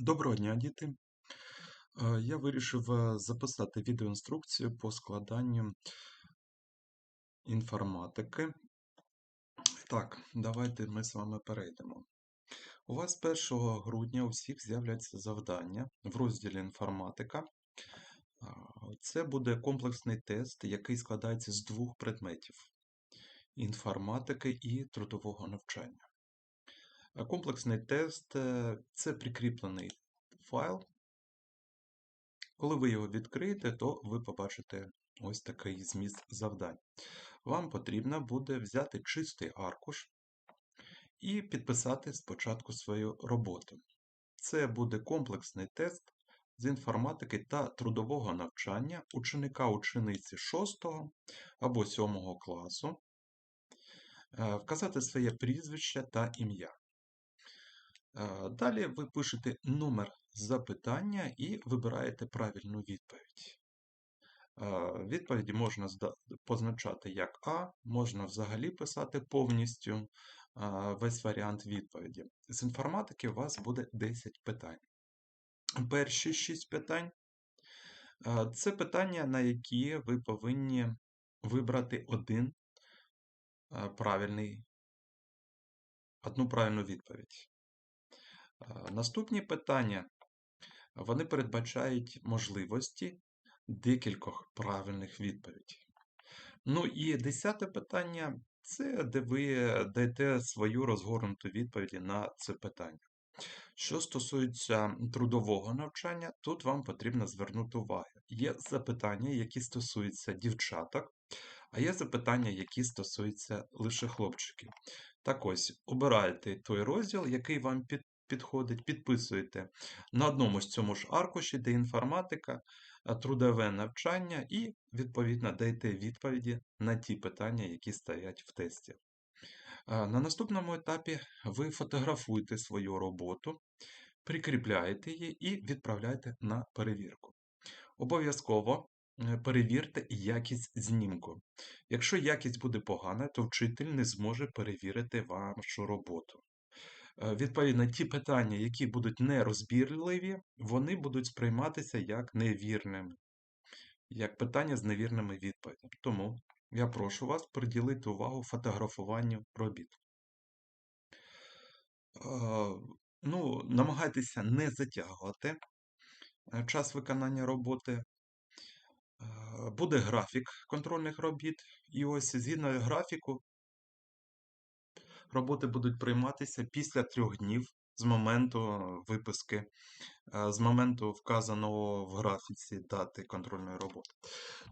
Доброго дня, діти! Е, Я вирішив е, записати відеоінструкцію по складанню інформатики. Так, давайте ми з вами перейдемо. У вас 1 грудня у всіх з'являться завдання в розділі інформатика. Це буде комплексний тест, який складається з двох предметів: інформатики і трудового навчання. Комплексний тест е, це прикріплений файл. Коли ви його відкриєте, то ви побачите ось такий зміст завдань. Вам потрібно буде взяти чистий аркуш і підписати спочатку свою роботу. Це буде комплексний тест з інформатики та трудового навчання ученика учениці 6 або 7 класу, Е, вказати своє прізвище та ім'я. Далі ви пишете номер запитання і вибираєте правильну відповідь. Відповіді можна позначати як А, можна взагалі писати повністю весь варіант відповіді. З інформатики у вас буде 10 питань. Перші 6 питань це питання, на які ви повинні вибрати один правильний, одну правильну відповідь. Е, Наступні питання вони передбачають можливості декількох правильних відповідей. Ну і десяте питання це де ви даєте свою розгорнуту відповідь на це питання. Що стосується трудового навчання, тут вам потрібно звернути увагу. Є запитання, які стосуються дівчаток, а є запитання, які стосуються лише хлопчиків. Так ось, обираєте той розділ, який вам підходить, підписуєте на одному з цьому ж аркуші, де інформатика, трудове навчання, і, відповідно, даєте відповіді на ті питання, які стоять в тесті. На наступному етапі ви фотографуєте свою роботу, прикріпляєте її і відправляєте на перевірку. Обов'язково е, перевірте якість знімку. Якщо якість буде погана, то вчитель не зможе перевірити вашу роботу. Е, Відповідно, ті питання, які будуть нерозбірливі, вони будуть сприйматися як невірними, як питання з невірними відповідями. Тому я прошу вас приділити увагу фотографуванню робіт. Е, Ну, намагайтеся не затягувати е, час виконання роботи. Буде графік контрольних робіт, і ось згідно графіку роботи будуть прийматися після трьох днів з моменту виписки, е, з моменту вказаного в графіці дати контрольної роботи.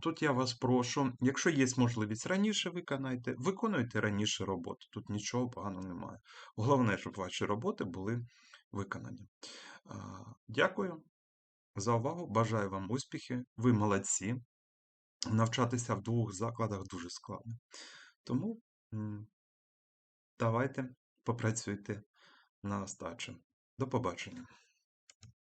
Тут я вас прошу, якщо є можливість раніше виконайте, виконуйте раніше роботу. Тут нічого поганого немає. Головне, щоб ваші роботи були виконані. Е, Дякую за увагу. Бажаю вам успіхів. Ви молодці. Навчатися в двох закладах дуже складно. Тому давайте попрацюйте на остачу. До побачення.